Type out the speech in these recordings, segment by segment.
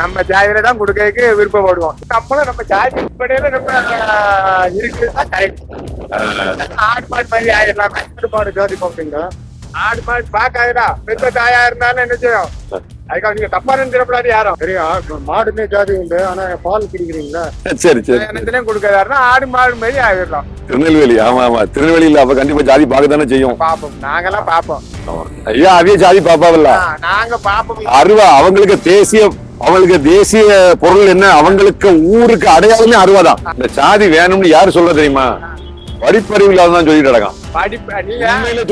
நம்ம ஜாதியில தான் கொடுக்கறதுக்கு விருப்பப்படுவோம் நம்மளும் நம்ம ஜாதி அடிப்படையில நம்ம ஆஹ், இருக்குதுதான் கரெக்ட் ஆடு மாடு மாதிரி ஆயிடலாம் ஆடு மாடு ஜோதி போக்குங்க ஆடு மாடு பாக்காதுடா பெத்த தாயா இருந்தாலும் என்ன செய்யும்? அதுக்காக நீங்க தப்பா நினைச்சிடக்கூடாது யாரும். தெரியும் மாடுமே ஜாதி உண்டு. ஆனா பால் குடிக்கிறீங்களா? சரி சரி. என்னத்திலையும் கொடுக்கறாருன்னா ஆடு மாடு மாதிரி ஆயிடலாம். திருநெல்வேலி ஆமா ஆமா. திருநெல்வேலியில அப்ப கண்டிப்பா ஜாதி பார்க்க தானே செய்யும். பாப்போம் நாங்கெல்லாம் பாப்போம் ஐயா அவைய ஜாதி பாப்பாவில்ல நாங்க பாப்போம் அருவா அவங்களுக்கு தேசிய அவங்களுக்கு தேசிய பொருள் என்ன? அவங்களுக்கு ஊருக்கு அடையாளமே அருவாதான் இந்த சாதி வேணும்னு யாரு சொல்ற தெரியுமா? படிப்பறிவு இல்லாதவன் சொல்லிட்டு நடக்கான்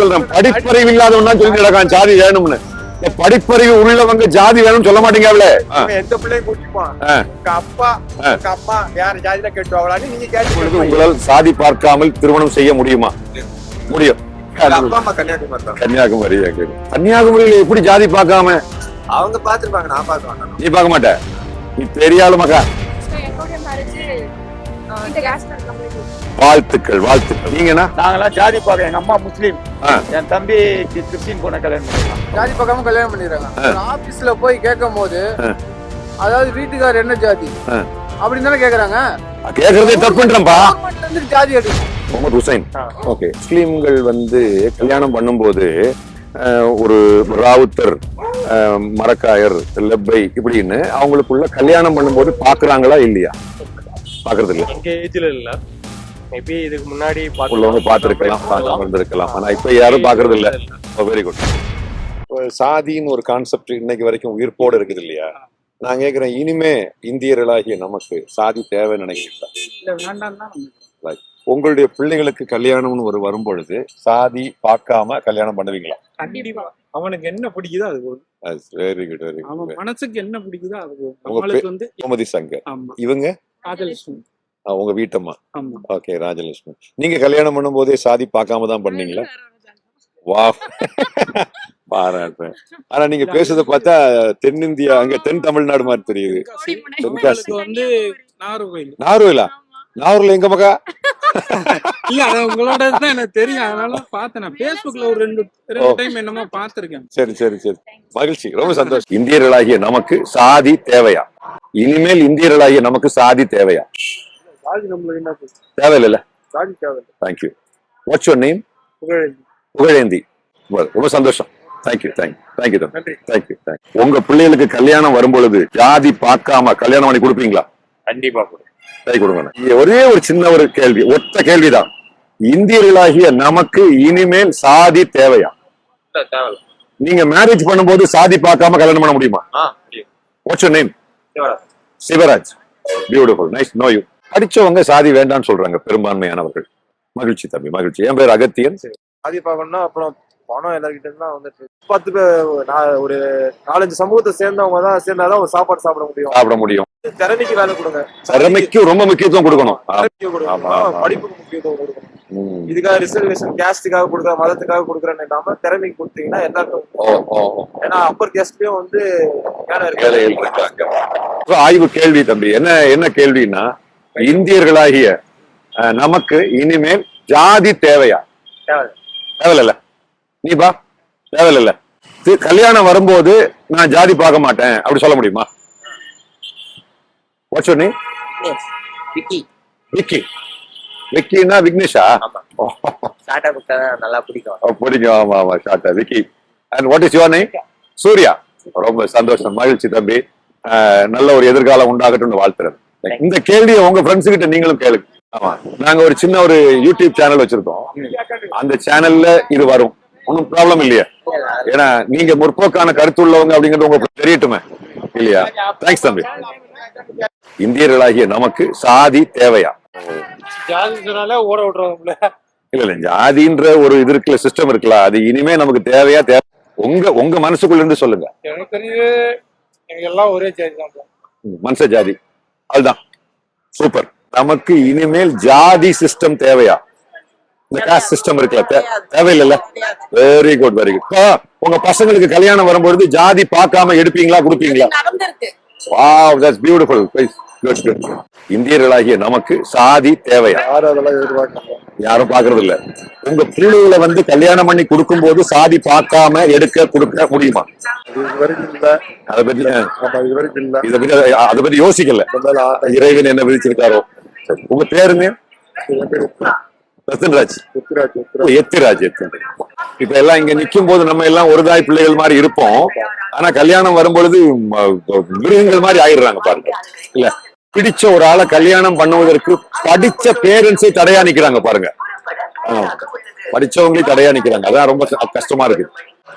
சொல்றேன். படிப்பறிவு இல்லாதவன் தான் சொல்லிட்டு நடக்கான் சாதி வேணும்னு. படிப்பறிவு உள்ளவங்க ஜாதி வேணும்னு சொல்ல மாட்டீங்கல்ல இவன் எந்த பிள்ளையும். உங்க அப்பா அம்மா வேற ஜாதியில கேட்டுவாங்களான்னு நீங்க கேட்டு உங்களால் சாதி பார்க்காமல் திருமணம் செய்ய முடியுமா? முடியும். தான். கன்னியாகுமரி கன்னியாகுமரியில எப்படி ஜாதி பார்க்காம அவங்க பாத்துருப்பாங்க நான் பார்க்க மாட்டேன். நீ பார்க்க மாட்ட. நீ பெரிய ஆளு கம்யூனிட்டி வாழ்த்துக்கள் வாழ்த்துக்கள். நீங்கண்ணா நாங்கெல்லாம் ஜாதி பார்க்க எங்க அம்மா முஸ்லீம். என் தம்பி கிறிஸ்டின் பொண்ணை கல்யாணம் பண்ணிருக்கான் ஜாதி பார்க்காம கல்யாணம் பண்ணிடுறாங்க ஆபீஸ்ல போய் கேட்கும் போது. அதாவது வீட்டுக்காரர் என்ன ஜாதி. அப்படின்னு தானே கேக்குறாங்க. கேக்குறதே தப்புன்றப்பா ஜாதி எடுக்கும். முகமது ஹுசைன். ஓகே. முஸ்லீம்கள் வந்து கல்யாணம் பண்ணும்போது ஒரு ராவுத்தர் மரக்காயர் லெப்பை இப்படின்னு அவங்களுக்குள்ள கல்யாணம் பண்ணும்போது பாக்குறாங்களா இல்லையா? பாக்குறது இல்ல ஏஜ்ல இல்ல. மேபி இதுக்கு முன்னாடி உள்ளவங்க பார்த்திருக்கலாம். பார்க்காம இருந்திருக்கலாம். ஆனா இப்ப யாரும் பாக்குறது இல்ல. வெரி குட் சாதின்னு ஒரு கான்செப்ட் இன்னைக்கு வரைக்கும் உயிர்ப்போடு இருக்குது இல்லையா? நான் கேக்குறேன் இனிமே இந்தியர்களாகிய நமக்கு சாதி தேவை நினைக்கிறீங்களா? இல்ல வேண்டாம் தான் உங்களுடைய பிள்ளைகளுக்கு கல்யாணம்னு ஒரு வரும்பொழுது சாதி பார்க்காம கல்யாணம் பண்ணுவீங்களா? கண்டிப்பா. அவனுக்கு என்ன பிடிக்குதோ அது போதும். வெரி குட் வெரி குட் மனசுக்கு என்ன பிடிக்குதோ அது போதும். உங்க அவளுக்கு வந்து கோமதி சங்கர் இவங்க? ராஜலட்சுமி. உங்க வீட்டம்மா? ஓகே ராஜலட்சுமி. நீங்க கல்யாணம் பண்ணும்போதே சாதி பார்க்காம தான் பண்ணீங்களா? வா பாராட்டுறேன் ஆனா நீங்க பேசுறத பார்த்தா தென்னிந்தியா அங்க தென் தமிழ்நாடு மாதிரி தெரியுது. தென்காசி. உங்களுக்கு வந்து நாகர்கோயில் நாகர்கோயிலா நாகூர்ல எங்க மக்கா இல்ல அது உங்களோட தான் எனக்கு தெரியும். அதனால பார்த்தேன். நான் Facebookல ஒரு ரெண்டு ரெண்டு. டைம் என்னமோ பார்த்திருக்கேன். சரி சரி சரி. மகிழ்ச்சி. ரொம்ப சந்தோஷம். இந்தியர்களாகிய நமக்கு சாதி தேவையா? இனிமேல் இந்தியர்களாகிய நமக்கு சாதி தேவையா? ஜாதி நம்மளுக்கு என்ன தேவையில்ல. ஜாதி தேவை thank you what's your name Pugazhendi. Pugazhendi ரொம்ப சந்தோஷம். Thank you thank you thank you நன்றி. தேங்க்யூ தேங்க்யூ உங்க பிள்ளைகளுக்கு கல்யாணம் வரும்பொழுது ஜாதி பார்க்காம கல்யாணம் பண்ணி கொடுப்பீங்களா? கண்டிப்பா கொடுக்கும். கை கொடுங்க ஒரே ஒரு சின்ன ஒரு கேள்வி ஒத்த கேள்விதான். இந்தியர்களாகிய நமக்கு இனிமேல் சாதி தேவையா. நீங்க மேரேஜ் பண்ணும்போது சாதி பார்க்காம கல்யாணம் பண்ண முடியுமா. What's name. Sivaraj. Beautiful nice no you படிச்சவங்க சாதி வேண்டாம்னு சொல்றாங்க பெரும்பான்மையானவர்கள். மகிழ்ச்சி தம்பி மகிழ்ச்சி. என் பேர் அகத்தியன். ஜாதி பார்க்கணும்னா அப்புறம் பணம் எல்லார்கிட்ட இருந்து தான் வந்துட்டு. பத்து பேர் நான் ஒரு நாலஞ்சு சமூகத்தை சேர்ந்தவங்க தான் சேர்ந்தாதான் ஒரு சாப்பாடு சாப்பிட முடியும். சாப்பிட முடியும். திறமைக்கு வேலை கொடுங்க. திறமைக்கு ரொம்ப முக்கியத்துவம் கொடுக்கணும். படிப்புக்கு முக்கியத்துவம் கொடுக்கணும். இதுக்காக ரிசர்வேஷன் கேஸ்டுக்காக கொடுக்குற மதத்துக்காக கொடுக்குறேன்னு இல்லாம திறமைக்கு கொடுத்தீங்கன்னா எல்லாருக்கும். ஏன்னா அப்பர் கேஸ்ட்லயும் வந்து ஆய்வு கேள்வி தம்பி என்ன என்ன கேள்வின்னா இந்தியர்களாகிய நமக்கு இனிமேல் ஜாதி தேவையா? தேவை. தேவையில்ல. நீ பா. தேவையில்ல கல்யாணம் வரும்போது நான் ஜாதி பார்க்க மாட்டேன். அப்படி சொல்ல முடியுமா? வாட்ஸ் நேம் விக்கி விக்கி விக்கின்னா விக்னேஷா டாடா புக் தான் நல்லா பிடிக்கும். பிடிக்கும். ஆமா ஆமா. ஷார்ட்டா Vicky and what is your name Surya. ரொம்ப சந்தோஷம் மகிழ்ச்சி தம்பி. நல்ல ஒரு எதிர்காலம் உண்டாகட்டும்னு வாழ்த்துறேன் இந்த கேள்வியை உங்க ஃப்ரெண்ட்ஸ் கிட்ட நீங்களும் கேளுங்க ஆமா. நாங்க ஒரு சின்ன ஒரு யூடியூப் சேனல் வச்சிருக்கோம். அந்த சேனல்ல இது வரும். ஒன்றும் ப்ராப்ளம் இல்லையா. ஏன்னா நீங்க முற்போக்கான கருத்து உள்ளவங்க அப்படிங்கிறது உங்களுக்கு தெரியட்டுமே. இல்லையா? தேங்க்ஸ் தம்பி. இந்தியர்களாகிய நமக்கு சாதி தேவையா? ஓட விடுறவங்கள இல்ல இல்ல ஜாதின்ற ஒரு இது இருக்குல்ல சிஸ்டம் இருக்குல்ல அது இனிமே நமக்கு தேவையா தேவை உங்க உங்க மனசுக்குள்ள இருந்து சொல்லுங்க. எனக்கு தெரிஞ்சு எங்க எல்லாம் ஒரே ஜாதி தான் bro. ம், மனுஷ ஜாதி. அதுதான். சூப்பர் நமக்கு இனிமேல் ஜாதி சிஸ்டம் தேவையா? இந்த காஸ்ட் சிஸ்டம் இருக்குல்ல தேவையில்லைல்ல. வெரி குட் வெரி குட் உங்க பசங்களுக்கு கல்யாணம் வரும்பொழுது ஜாதி பார்க்காம எடுப்பீங்களா கொடுப்பீங்களா? நடந்திருக்கு. Wow that's beautiful good good இந்தியர்களாகிய நமக்கு சாதி தேவையா? யாரும் அதெல்லாம் எதிர்பார்க்கல. யாரும் பாக்குறது இல்ல உங்க பிள்ளைகளை வந்து கல்யாணம் பண்ணி கொடுக்கும்போது சாதி பார்க்காம எடுக்க கொடுக்க முடியுமா? இது வரைக்கும் இல்ல. அதை பத்தி இது இதை பத்தி அதை பத்தி யோசிக்கல. இறைவன் என்ன விதிச்சிருக்காரோ? சரி. உங்க பேருங்க ரத்தன்ராஜ் எத்திராஜ் எத்திராஜ். இப்ப எல்லாம் இங்க நிக்கும் போது நம்ம எல்லாம் ஒரு தாய் பிள்ளைகள் மாதிரி இருப்போம். ஆனா கல்யாணம் வரும்பொழுது மிருகங்கள் மாதிரி ஆயிடுறாங்க பாருங்க. இல்ல பிடிச்ச ஒரு ஆளை கல்யாணம் பண்ணுவதற்கு படிச்ச பேரண்ட்ஸே தடையா நிக்கிறாங்க பாருங்க. படிச்சவங்களே தடையா நிக்கிறாங்க. அதான் ரொம்ப கஷ்டமா இருக்கு.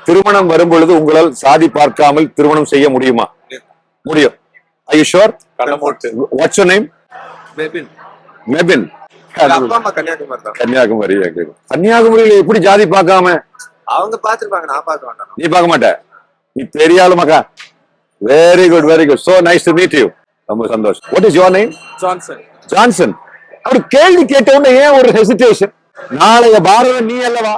திருமணம் வரும்பொழுது உங்களால் சாதி பார்க்காமல் திருமணம் செய்ய முடியுமா? முடியும். I sure what's name Mebin. அம்மா கன்னியாகுமரி தான் கன்னியாகுமரி கன்னியாகுமரியில எப்படி ஜாதி பார்க்காம? அவங்க பாத்துருப்பாங்க நான் பார்க்க வேண்டாம் நீ பார்க்க மாட்ட? நீ பெரிய ஆளு மக்கா. Very good very good so nice to meet you ரொம்ப சந்தோஷம். What is your name Johnson. Johnson. அவர் கேள்வி கேட்ட உடனே ஏன் ஒரு ஹெசிடேஷன் நாளைய பாரதம் நீ அல்லவா?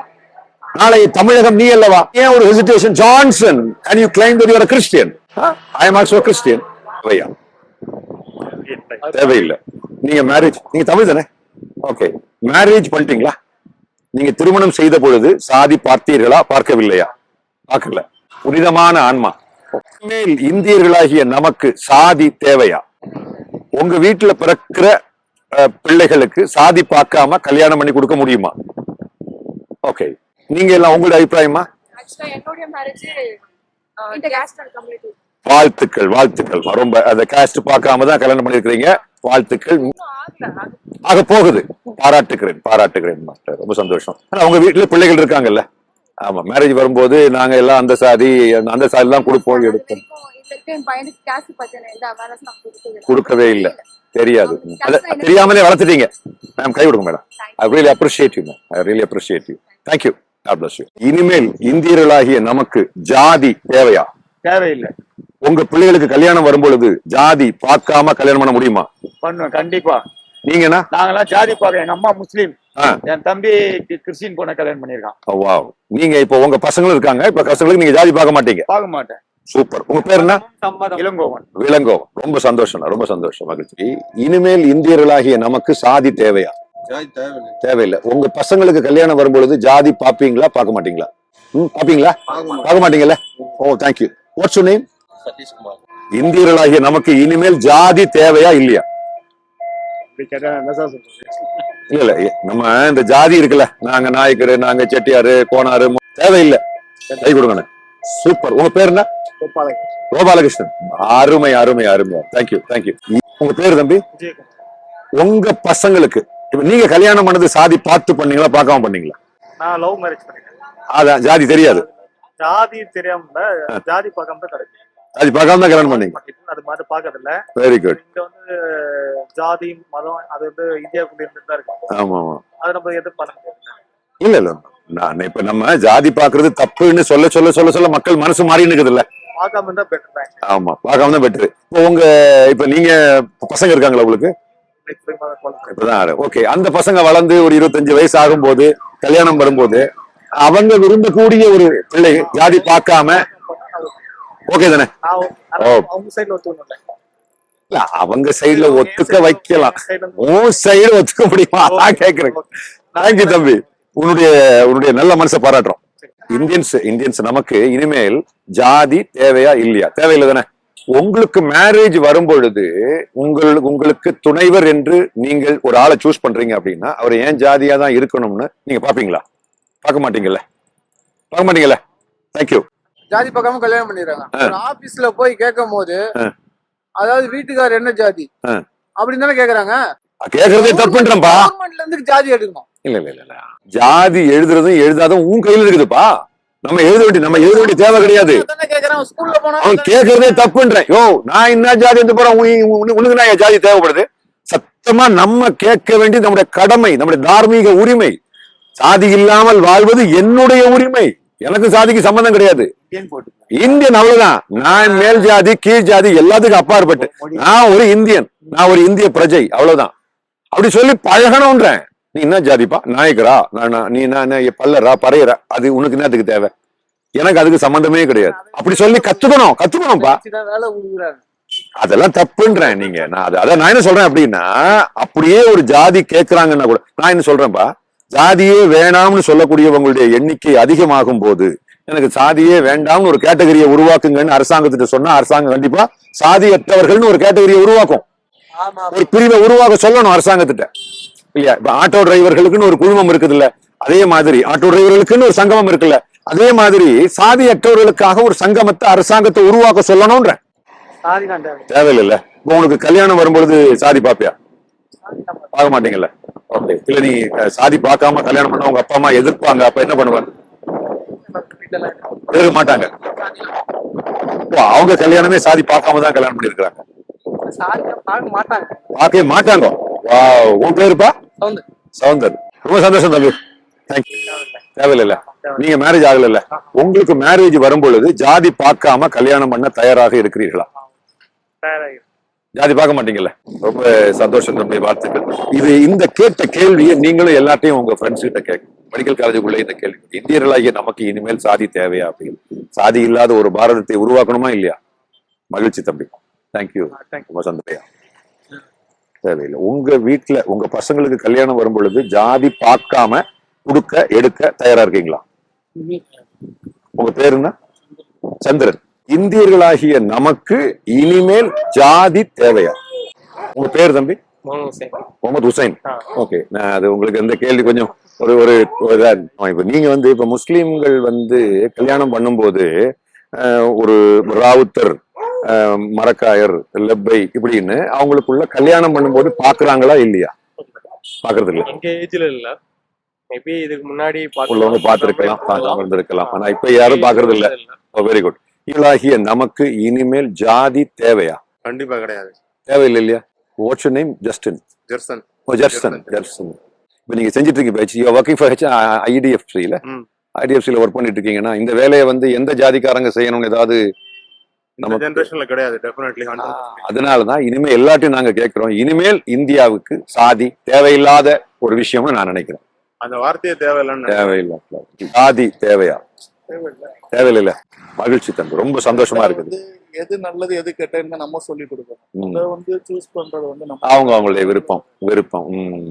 நாளைய தமிழகம் நீ அல்லவா? ஏன் ஒரு hesitation Johnson and you claim that you are Christian I am also Christian தேவையில்லை. நீங்க மேரேஜ் நீங்க தமிழ் தானே? ஓகே மேரேஜ் பண்ணிட்டீங்களா? நீங்க திருமணம் செய்த பொழுது சாதி பார்த்தீர்களா? பார்க்கவில்லையா? பார்க்கல. புனிதமான ஆன்மா. மேல் இந்தியர்களாகிய நமக்கு சாதி தேவையா? உங்க வீட்டுல பிறக்கிற பிள்ளைகளுக்கு சாதி பார்க்காம கல்யாணம் பண்ணி கொடுக்க முடியுமா? ஓகே நீங்க எல்லாம் உங்களுடைய அபிப்பிராயமா? என்னுடைய மேரேஜ் வாழ்த்துக்கள் வாழ்த்துக்கள். ரொம்ப அந்த காஸ்ட் பார்க்காம தான் கல்யாணம் பண்ணிருக்கிறீங்க வாழ்த்துக்கள். ஆக- போகுது. பாராட்டுகிறேன் பாராட்டுகிறேன் மாஸ்டர். ரொம்ப சந்தோஷம். ஆனா உங்க வீட்டுல பிள்ளைகள் இருக்காங்கல்ல? ஆமா மேரேஜ் வரும்போது நாங்க எல்லாம் அந்த சாதி அந்த சாதி எல்லாம் கொடுப்போம் எடுப்போம். கொடுக்கவே இல்ல. தெரியாது. அத தெரியாமலே வளர்த்துட்டீங்க. மேம் கை கொடுங்க madam. I really appreciate you ma'am I really appreciate you thank you இனிமேல் இந்தியர்களாகிய நமக்கு ஜாதி தேவையா? தேவையில்லை. உங்க பிள்ளைகளுக்கு கல்யாணம் வரும்பொழுது ஜாதி பார்க்காம கல்யாணம் பண்ண முடியுமா? பண்ணுவேன் கண்டிப்பா. நீங்கன்னா நாங்கெல்லாம் ஜாதி பார்க்க எங்க அம்மா முஸ்லீம். என் தம்பி கிறிஸ்டின் பொண்ணை கல்யாணம் பண்ணிருக்கான் வாவ். நீங்க இப்போ உங்க பசங்களும் இருக்காங்க. இப்ப பசங்களுக்கு நீங்க ஜாதி பார்க்க மாட்டீங்க. பார்க்க மாட்டேன். சூப்பர். உங்க பேர் என்ன? இளங்கோவன். விலங்கோ ரொம்ப சந்தோஷம் ரொம்ப சந்தோஷம். மகிழ்ச்சி. இனிமேல் இந்தியர்களாகிய நமக்கு சாதி தேவையா? தேவையில்லை. உங்க பசங்களுக்கு கல்யாணம் வரும்பொழுது ஜாதி பாப்பீங்களா பார்க்க மாட்டீங்களா? பாப்பீங்களா பார்க்க மாட்டீங்கல்ல? ஓ thank you what's name Sathishkumar இந்தியர்களாகிய நமக்கு இனிமேல் ஜாதி தேவையா இல்லையா? இல்ல இல்ல ஏ, நம்ம இந்த ஜாதி இருக்குல்ல நாங்க நாயக்கரு நாங்க செட்டியாரு கோனாரு தேவையில்லை. கை கொடுங்க சூப்பர். உங்க பேர் என்ன? கோபாலகிருஷ்ணன். அருமை அருமை அருமை தேங்க்யூ தேங்க்யூ உங்க பேர் தம்பி? உங்க பசங்களுக்கு இப்ப நீங்க கல்யாணம் பண்ணது சாதி பார்த்து பண்ணீங்களா பார்க்காம பண்ணீங்களா? நான் லவ் மேரேஜ் பண்ணிட்டேன். அதான் ஜாதி தெரியாது. ஜாதி தெரியாம ஜாதி பார்க்காம தான் கிடைக்கும். ஜாதி பார்க்காம தான் கல்யாணம் பண்ணீங்க. அது மாதிரி பாக்குறது இல்ல வெரி குட் இங்க வந்து ஜாதி மதம் அது வந்து இந்தியாவுக்குள்ள இருந்துட்டு தான் இருக்கு. ஆமா ஆமா அதை நம்ம எதுவும் பண்ண முடியாது. இல்ல இல்ல. நான் இப்ப நம்ம ஜாதி பாக்குறது தப்புன்னு சொல்ல சொல்ல சொல்ல சொல்ல மக்கள் மனசு மாறி இருக்குது இல்ல பார்க்காம இருந்தா பெட்டர் தான். ஆமா பார்க்காம தான் பெட்ரு இப்போ உங்க இப்ப நீங்க பசங்க இருக்காங்களா உங்களுக்கு? இப்பதான் ஓகே அந்த பசங்க வளர்ந்து ஒரு இருபத்தஞ்சு வயசு ஆகும்போது கல்யாணம் வரும்போது அவங்க விரும்பக்கூடிய ஒரு பிள்ளை ஜாதி பார்க்காம. ஓகே தானே. அவங்க சைடுல ஒத்துக்கணும் இல்ல அவங்க சைடுல ஒத்துக்க வைக்கலாம். உன் சைடு ஒத்துக்க முடியுமா? நான் கேக்குறேன். தேங்க்யூ தம்பி. உன்னுடைய உன்னுடைய நல்ல மனசை பாராட்டுறோம். இந்தியன்ஸ் இந்தியன்ஸ் நமக்கு இனிமேல் ஜாதி தேவையா இல்லையா? தேவையில்லை தானே? உங்களுக்கு மேரேஜ் வரும்பொழுது உங்கள் உங்களுக்கு துணைவர் என்று நீங்கள் ஒரு ஆளை சூஸ் பண்றீங்க அப்படின்னா அவர் ஏன் ஜாதியா தான் இருக்கணும்னு நீங்க பாப்பீங்களா பார்க்க மாட்டீங்கல்ல? பார்க்க மாட்டீங்கல்ல? தேங்க்யூ ஜாதி பார்க்காம கல்யாணம் பண்ணிடுறாங்க. ஆபீஸ்ல போய் கேட்கும் போது. அதாவது வீட்டுக்காரர் என்ன ஜாதி. அப்படின்னு தானே கேக்குறாங்க. கேக்குறதே தப்புன்றப்பா கவர்மெண்ட்ல இருந்து ஜாதி எடுக்கணும். இல்ல இல்ல இல்ல, ஜாதி எழுதுறதும் எழுதாதும் உன் கையில இருக்குதுப்பா. நம்ம எழுத வேண்டிய நம்ம எழுத வேண்டிய தேவை கிடையாது. அவன் கேக்குறதே தப்புன்றேன். யோ நான் என்ன ஜாதி வந்து போறேன்? உனக்கு- நான் ஜாதி தேவைப்படுது? சத்தமா நம்ம கேட்க வேண்டியது நம்முடைய கடமை நம்முடைய தார்மீக உரிமை. சாதி இல்லாமல் வாழ்வது என்னுடைய உரிமை. எனக்கு சாதிக்கு சம்பந்தம் கிடையாது. இந்தியன் அவ்வளவுதான். நான் மேல் ஜாதி கீழ் ஜாதி எல்லாத்துக்கும் அப்பாற்பட்டு. நான் ஒரு இந்தியன். நான் ஒரு இந்திய பிரஜை. அவ்வளவுதான். அப்படி சொல்லி பழகணும்ன்றேன் நீ என்ன ஜாதிப்பா? நாயக்கரா? நான் நான்- நீ என்ன பல்லரா பறையரா? அது உனக்கு என்னத்துக்கு தேவை? எனக்கு அதுக்கு சம்பந்தமே கிடையாது. அப்படி சொல்லி கத்துக்கணும். கத்துக்கணும்ப்பா. அதெல்லாம் தப்புன்றேன் நீங்க. நான் அது அதான் நான் என்ன சொல்றேன் அப்படின்னா அப்படியே ஒரு ஜாதி கேக்குறாங்கன்னா கூட நான் என்ன சொல்றேன்ப்பா ஜாதியே வேணாம்னு சொல்லக்கூடியவங்களுடைய எண்ணிக்கை அதிகமாகும் போது எனக்கு சாதியே வேண்டாம்னு ஒரு கேட்டகரியை உருவாக்குங்கன்னு அரசாங்கத்திட்ட சொன்னா அரசாங்கம் கண்டிப்பா சாதியற்றவர்கள்னு ஒரு கேட்டகரியை உருவாக்கும். ஒரு பிரிவை உருவாக்க சொல்லணும் அரசாங்கத்திட்ட. இல்லையா? இப்ப ஆட்டோ டிரைவர்களுக்குன்னு ஒரு குழுமம் இருக்குது இல்ல அதே மாதிரி ஆட்டோ டிரைவர்களுக்குன்னு ஒரு சங்கமம் இருக்குல்ல. அதே மாதிரி சாதியற்றவர்களுக்காக ஒரு சங்கமத்தை அரசாங்கத்தை உருவாக்க சொல்லணும்ன்ற. தேவையில்ல. இப்போ உனக்கு கல்யாணம் வரும்பொழுது சாதி பாப்பியா? பார்க்க மாட்டீங்கல்ல ஓகே இல்ல நீ சாதி பார்க்காம கல்யாணம் பண்ண உங்க அப்பா அம்மா எதிர்ப்பாங்க. அப்ப என்ன பண்ணுவாங்க? எதிர்க்க மாட்டாங்க. அவங்க கல்யாணமே சாதி பார்க்காம தான் கல்யாணம் பண்ணிருக்காங்க மாட்டாங்க பார்க்கவே மாட்டாங்க. உன் பேருப்பா? சவுந்தர். ரொம்ப சந்தோஷம் தம்பி. தேங்க்யூ தேவையில்ல நீங்க மேரேஜ் ஆகல உங்களுக்கு மேரேஜ் வரும்பொழுது ஜாதி பார்க்காம கல்யாணம் பண்ண தயாராக இருக்கிறீர்களா? ஜாதி பார்க்க மாட்டீங்கல்ல? ரொம்ப சந்தோஷம் தம்பி வாழ்த்துக்கள். இது இந்த கேட்ட கேள்வியை நீங்களும் எல்லாத்தையும் உங்க ஃப்ரெண்ட்ஸ் கிட்ட கேட்க மெடிக்கல் காலேஜுக்குள்ள இந்த கேள்வி. இந்தியர்களாகிய நமக்கு இனிமேல் சாதி தேவையா அப்படின்னு. சாதி இல்லாத ஒரு பாரதத்தை உருவாக்கணுமா இல்லையா? மகிழ்ச்சி தம்பி. தேங்க்யூ ரொம்ப சந்தோஷம். தேவையில்லை. உங்க வீட்டுல உங்க பசங்களுக்கு கல்யாணம் வரும் பொழுது ஜாதி பார்க்காம கொடுக்க எடுக்க தயாரா இருக்கீங்களா? உங்க பேரு என்ன? சந்திரன். இந்தியர்களாகிய நமக்கு இனிமேல் ஜாதி தேவையா? உங்க பேர் தம்பி? முகமது ஹுசைன். ஓகே. நான் அது உங்களுக்கு இந்த கேள்வி கொஞ்சம் ஒரு ஒரு இப்ப நீங்க வந்து இப்ப முஸ்லிம்கள் வந்து கல்யாணம் பண்ணும்போது ஒரு ராவுத்தர் மரக்காயர் லெப்பை இப்படின்னு அவங்களுக்குள்ள கல்யாணம் பண்ணும்போது பாக்குறாங்களா இல்லையா? பாக்குறது இல்ல. எங்க ஏஜ்ல இல்ல. மேபி இதுக்கு முன்னாடி உள்ளவங்க பார்த்திருக்கலாம் பார்க்காம இருந்திருக்கலாம். ஆனா இப்ப யாரும் பாக்குறது இல்ல. வெரி குட் இவளாகிய நமக்கு இனிமேல் ஜாதி தேவையா? கண்டிப்பா கிடையாது. தேவையில்லை இல்லையா? What's name Justin Jerson. Oh Jerson. Jerson இப்போ நீங்க செஞ்சுட்டு இருக்கீங்க இப்போ ஒர்க்கிங் ஃபார் ஹெச் ஐடிஎஃப்சியில். ஐடிஎஃப்சியில் ஒர்க் பண்ணிட்டு இருக்கீங்கன்னா இந்த வேலையை வந்து எந்த ஜாதிக்காரங்க செய்யணும்னு ஏதாவது நமக்கு- ஜெனரேஷன்ல கிடையாது. டெஃபினெட்லி அதனால தான் இனிமேல் எல்லாத்தையும் நாங்க கேட்கிறோம். இனிமேல் இந்தியாவுக்கு சாதி தேவையில்லாத ஒரு விஷயம்னு நான் நினைக்கிறேன். அந்த வார்த்தையே தேவையில்லைன்னு தேவையில்லை சாதி தேவையா? தேவையில்லை. மகிழ்ச்சி தம்பி. ரொம்ப சந்தோஷமா இருக்குது. எது நல்லது எது கெட்டதுன்னு நம்ம சொல்லி கொடுக்கணும். அதை வந்து சூஸ் பண்றது வந்து நம்ம அவங்க அவங்களுடைய விருப்பம். விருப்பம்.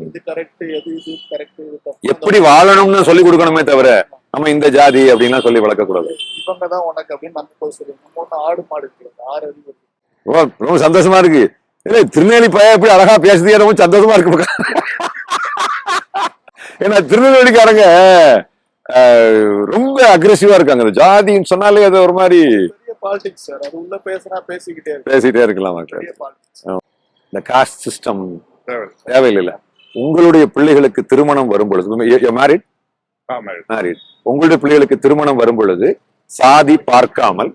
இது கரெக்ட் எது இது கரெக்ட் இது எப்படி வாழணும்னு சொல்லி கொடுக்கணுமே தவிர நம்ம இந்த ஜாதி அப்படின்லாம் சொல்லி வளர்க்கக்கூடாது. இவங்க தான் உனக்கு அப்படின்னு நம்ம போய் சொல்லணும் நம்ம ஒண்ணு ஆடு மாடு ஆறு அறிவு. ரொம்ப சந்தோஷமா இருக்கு. இல்ல திருநெல்வேலி பையன் எப்படி அழகா பேசுதே ரொம்ப சந்தோஷமா இருக்கு ஏன்னா திருநெல்வேலிக்காரங்க ரொம்ப அக்ரெசிவா இருக்காங்க. ஜாதின்னு சொன்னாலே அது ஒரு மாதிரி பேசிக்கிட்டே பேசிட்டே இருக்கலாம் இந்த காஸ்ட் சிஸ்டம் தேவையில்லை. உங்களுடைய பிள்ளைகளுக்கு திருமணம் வரும் பொழுது மேரிட் மேரிட் உங்களுடைய பிள்ளைகளுக்கு திருமணம் வரும் பொழுது சாதி பார்க்காமல்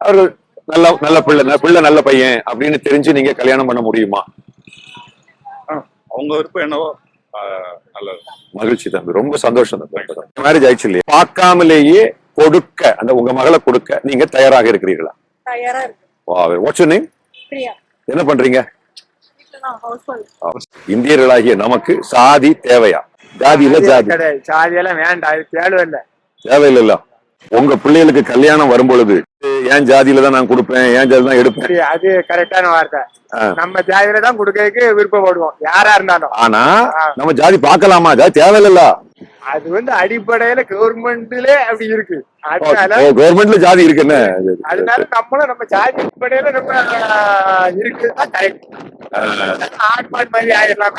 அவர்கள் நல்ல நல்ல பிள்ளை பிள்ளை நல்ல பையன் அப்படின்னு தெரிஞ்சு நீங்க கல்யாணம் பண்ண முடியுமா? அவங்க விருப்பம் என்னவோ நல்லது. மகிழ்ச்சி தம்பி. ரொம்ப சந்தோஷம் மேரேஜ் ஆயிடுச்சு இல்லையா பார்க்காமலேயே கொடுக்க அந்த உங்க மகளை கொடுக்க நீங்க தயாராக இருக்கிறீர்களா? தயாரா இருக்கு. What's name Priya. என்ன பண்றீங்க? இந்தியர்களாகிய நமக்கு சாதி தேவையா? ஜாதி இல்ல ஜாதி? கிடையாது. சாதியெல்லாம் வேண்டாம். தேவையில்ல. உங்க பிள்ளைகளுக்கு கல்யாணம் வரும் பொழுது என் ஜாதியில தான் நான் கொடுப்பேன்? என் ஜாதி தான் எடுப்பேன்? அது கரெக்டான வார்த்தை. நம்ம ஜாதியில தான் கொடுக்கறதுக்கு விருப்பப்படுவோம் யாரா இருந்தாலும். ஆனா நம்ம ஜாதி பார்க்கலாமா? ஜாதி தேவையில்ல அது வந்து அடிப்படையில கவர்மெண்ட்ல அப்படி இருக்கு. கவர்மெண்ட்ல ஜாதி இருக்குன்னு. அதனால நம்மளும் நம்ம ஜாதி அடிப்படையில நம்ம ஆஹ், இருக்குதுதான் கரெக்ட் ஆடு மாடு மாதிரி ஆயிடலாம்.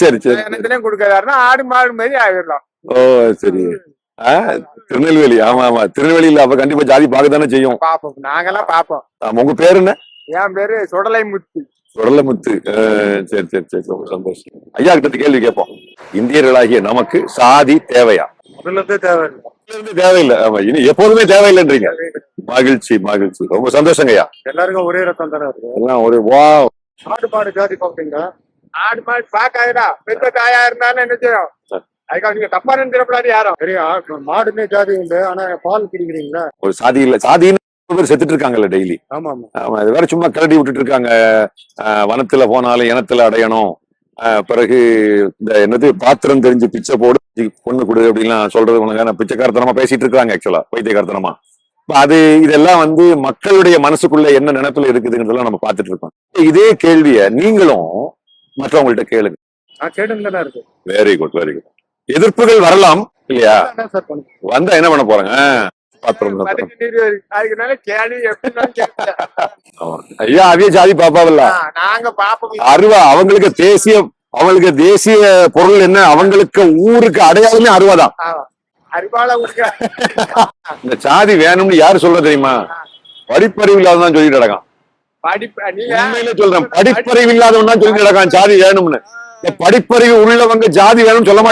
சரி சரி கொடுக்கறாருன்னா ஆடு மாடு மாதிரி ஆயிடலாம். ஓ சரி. திருநெல்வேலி. ஆமா ஆமா. திருநெல்வேலியில அப்ப கண்டிப்பா ஜாதி பார்க்க தானே செய்யும். பாப்போம் நாங்கெல்லாம் பாப்போம் ஆமா, உங்க பேரு என்ன? என் பேரு சுடலை முத்து சுடலமுத்து. ஆ, சரி சரி சரி. ரொம்ப சந்தோஷம். ஐயா கிட்ட கேள்வி கேட்போம். இந்தியர்களாகிய நமக்கு சாதி தேவையா? முதல்ல தேவையில்லை. தேவையில்லை. ஆமா இனி எப்போதுமே தேவையில்லைன்றீங்க. மகிழ்ச்சி மகிழ்ச்சி. ரொம்ப சந்தோஷங்க ஐயா. எல்லாருக்கும் ஒரே ரத்தம் தானே இருக்கு. எல்லாம் ஒரு வா ஆடு மாடு ஜாதி பாப்பீங்க ஆடு மாடு பாக்காதுடா பெத்த தாயா இருந்தாலும் என்ன செய்யும்? அதுக்காக நீங்க தப்பா யாரும். சரியா? மாடுமே ஜாதி உண்டு ஆனா பால் குடிக்கிறீங்களா? ஒரு சாதி இல்ல சாதின்னு பேர் செத்துட்டு இருக்காங்கல்ல டெய்லி ஆமா ஆமா ஆமா இது வேற சும்மா கிளடி விட்டுட்டு இருக்காங்க ஆஹ் வனத்துல போனாலும் இனத்துல அடையணும். பிறகு இந்த என்னது பாத்திரம் தெரிஞ்சு பிச்சை போடு பொண்ணு கொடு அப்படின்லாம் சொல்றது உனக்கு பிச்சைக்காரத்தனமா பேசிட்டு இருக்காங்க ஆக்சுவலா பைத்தியக்காரத்தனமா இப்ப அது இதெல்லாம் வந்து மக்களுடைய மனசுக்குள்ள என்ன நினைப்புல இருக்குதுங்கிறதெல்லாம் நம்ம பார்த்துட்டு இருக்கோம் இதே கேள்விய நீங்களும் மற்றவங்கள்ட்ட கேளுங்க. வெரி குட் வெரி குட் எதிர்ப்புகள் வரலாம். இல்லையா? வந்தா என்ன பண்ண போறாங்க. ஐயா அவிய ஜாதி பாப்பாவில்ல? நாங்க பாப்போம். அருவா அவங்களுக்கு தேசிய அவங்களுக்கு தேசிய பொருள் என்ன? அவங்களுக்கு ஊருக்கு அடையாளமே அருவாதான் இந்த சாதி வேணும்னு யாரு சொல்ல தெரியுமா? படிப்பறிவு இல்லாதவன் சொல்லிட்டு உண்மையில சொல்றேன். படிப்பறிவு இல்லாதவன் தான் சொல்லிட்டு நடக்கான். சாதி வேணும்னு. படிப்பறிவு உள்ளவங்க ஜாதி வேணும்னு சொல்ல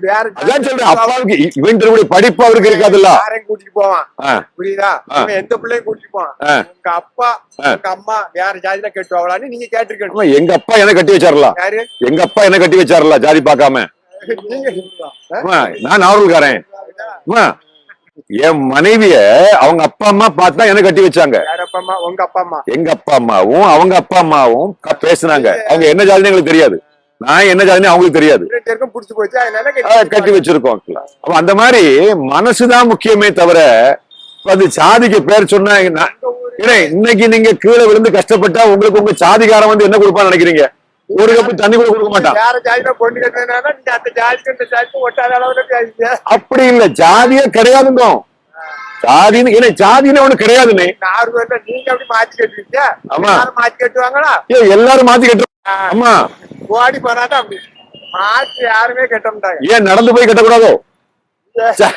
வேற அதான் சொல்றேன் அப்பாவுக்கு இவன் படிப்பு அவருக்கு இருக்காதுல்ல. யாரையும் கூட்டிட்டு போவான். புரியுதா? எந்த பிள்ளையும் கூட்டிட்டு போவான். உங்க அப்பா. உங்க அம்மா வேற ஜாதியில கேட்டுவாங்களான்னு நீங்க கேட்டிருக்கணும். எங்க அப்பா என்ன கட்டி வச்சாருல? யாரு? எங்க அப்பா என்ன கட்டி வச்சாருல ஜாதி? ஆமா, நான் நாவல்காரன். என் மனைவிய அவங்க அப்பா அம்மா பார்த்தா என்ன கட்டி வச்சாங்க. உங்க அப்பா அம்மா. எங்க அப்பா அம்மாவும் அவங்க அப்பா அம்மாவும் பேசுனாங்க. அவங்க என்ன ஜாதின்னு எங்களுக்கு தெரியாது. நான் என்ன ஜாதின்னு அவங்களுக்கு தெரியாது. கட்டி வச்சிருக்கோம். அப்ப அந்த மாதிரி மனசுதான் முக்கியமே தவிர அது சாதிக்கு பேர் சொன்னா இன்னைக்கு நீங்க கீழே விழுந்து கஷ்டப்பட்டா உங்களுக்கு உங்க சாதிகாரன் வந்து என்ன கொடுப்பான்னு நினைக்கிறீங்க? ஒரு கப்பு தண்ணி கூட கொடுக்க மாட்டான். வேற ஜாதியில பொண்ணு கட்டினால நீங்க அந்த ஜாதிக்கு இந்த ஜாதிக்கு ஒட்டாத அளவுல பேசுங்க அப்படி இல்ல ஜாதியே கிடையாதுங்க. ஜாதின்னு ஏன்னா ஜாதின்னு ஒண்ணு கிடையாதுன்னு நீங்க அப்படி மாத்தி கட்டுவீங்க? ஆமா. மாத்தி கட்டுவாங்களா? எல்லாரும் மாத்தி கட்டு ஆமா. ஓடி போனாதான் அப்படி. மாத்தி யாருமே கட்ட மாட்டாங்க. ஏன் நடந்து போய் கட்டக்கூடாதோ? ச-